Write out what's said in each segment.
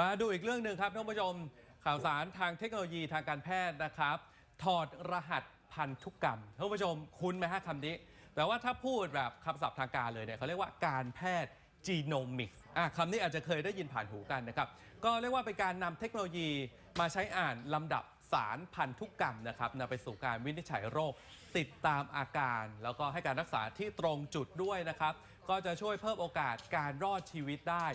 มาดูอีกเรื่องหนึ่งครับท่านผู้ชมข่าวสารทางเทคโนโลยีทางการแพทย์นะครับ ถอดรหัสพันธุกรรมท่านผู้ชมคุ้นไหมฮะคำนี้ แต่ว่าถ้าพูดแบบคำศัพท์ทางการเลยเนี่ยเขาเรียกว่าการแพทย์จีโนมิกส์อะคำนี้อาจจะเคยได้ยินผ่านหูกันนะครับ ก็เรียกว่าเป็นการนำเทคโนโลยีมาใช้อ่านลำดับสารพันธุกรรมนะครับนำไปสู่การวินิจฉัยโรค ติดตามอาการ แล้วก็ให้การรักษาที่ตรงจุดด้วยนะครับ ก็จะช่วยเพิ่มโอกาสการรอดชีวิตได้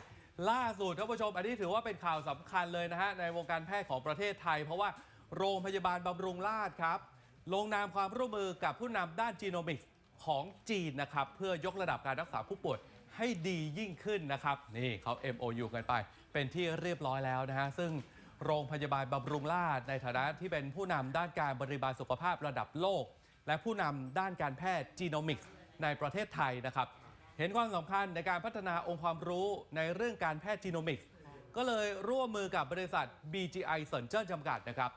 ล่าสุดท่านผู้ชม อันนี้ถือว่าเป็นข่าวสำคัญเลยนะฮะในวงการแพทย์ของประเทศไทย เพราะว่าโรงพยาบาลบำรุงราษฎร์ครับ ลงนามความร่วมมือกับผู้นำด้านจีโนมิกส์ของจีนนะครับ เพื่อยกระดับการรักษาผู้ป่วยให้ดียิ่งขึ้นนะครับ นี่เขา MOU กันไป เป็นที่เรียบร้อยแล้วนะฮะ ซึ่งโรงพยาบาลบำรุงราษฎร์ในฐานะที่เป็นผู้นำด้านการบริบาลสุขภาพระดับโลก และผู้นำด้านการแพทย์จีโนมิกส์ในประเทศไทยนะครับ เห็นความสำคัญในการพัฒนาองค์ความรู้ในเรื่องการแพทย์จีโนมิกส์ก็เลยร่วมมือกับบริษัท BGI เซนเจิ้นจำกัดนะครับ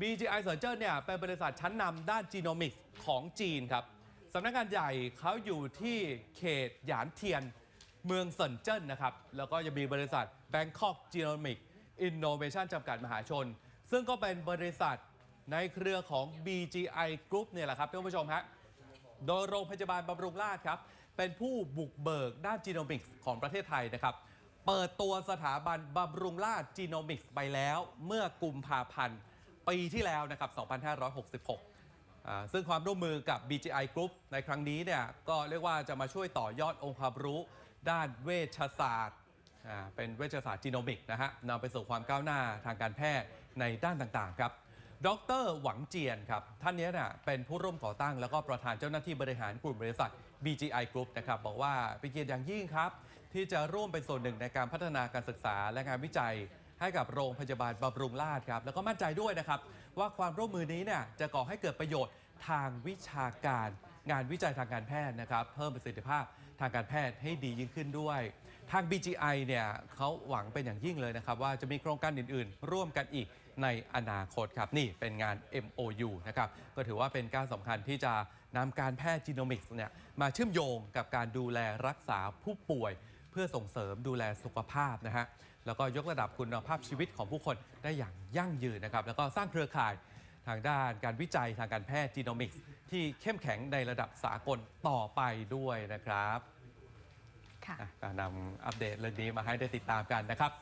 BGI เซนเจิ้นเนี่ยเป็นบริษัทชั้นนำด้านจีโนมิกส์ของจีนครับสำนักงานใหญ่เขาอยู่ที่เขตหยานเทียนเมืองเซินเจิ้นนะครับ แล้วก็ยังมีบริษัท Bangkok Genomic Innovation จำกัดมหาชน ซึ่งก็เป็นบริษัทในเครือของ BGI Group เนี่ยแหละครับท่านผู้ชมฮะ โดยโรงพยาบาลบำรุงราษฎร์ครับ เป็นผู้บุกเบิกด้านจีโนมิกส์ของประเทศไทยนะครับ เปิดตัวสถาบันบำรุงราษฎร์จีโนมิกส์ไปแล้วเมื่อกุมภาพันธ์ปีที่แล้วนะครับ 2566อ่าซึ่งความร่วมมือกับ BGI Group ในครั้งนี้เนี่ยก็เรียกว่าจะมาช่วยต่อยอดองค์ความรู้ด้านเวชศาสตร์เป็นเวชศาสตร์จีโนมิกนะฮะนำไปสู่ความก้าวหน้าทางการแพทย์ในด้านต่างๆครับ ดรหวังเจียนครับ ท่านนี้น่ะเป็นผู้ร่วมก่อตั้ง แล้วก็ประธานเจ้าหน้าที่บริหารกลุ่มบริษัท BGI Group นะครับ บอกว่าเป็นเกียรติอย่างยิ่งครับ ที่จะร่วมเป็นส่วนหนึ่งในการพัฒนาการศึกษาและงานวิจัย ให้กับโรงพยาบาลบำรุงราษฎร์ครับ แล้วก็มั่นใจด้วยนะครับ ว่าความร่วมมือนี้เนี่ยจะก่อให้เกิดประโยชน์ทางวิชาการ งานวิจัยทางการแพทย์นะครับเพิ่มประสิทธิภาพทางการแพทย์ให้ดียิ่งขึ้นด้วย ทาง BGI เนี่ยเขาหวังเป็นอย่างยิ่งเลยนะครับ ว่าจะมีโครงการอื่น ๆ ร่วมกันอีกในอนาคตครับ นี่เป็นงาน MOU นะครับ ก็ถือว่าเป็นการสำคัญที่จะนำการแพทย์จีโนมิกส์เนี่ยมาเชื่อมโยงกับการดูแลรักษาผู้ป่วย เพื่อส่งเสริมดูแลสุขภาพนะฮะแล้วก็ยกระดับคุณภาพชีวิตของผู้คนได้อย่างยั่งยืนนะครับแล้วก็สร้างเครือข่ายทางด้านการวิจัยทางการแพทย์จีโนมิกส์ ที่เข้มแข็งในระดับสากลต่อไปด้วยนะครับค่ะอะก็นำอัปเดตเรื่องนี้มาให้ได้ติดตามกันนะครับ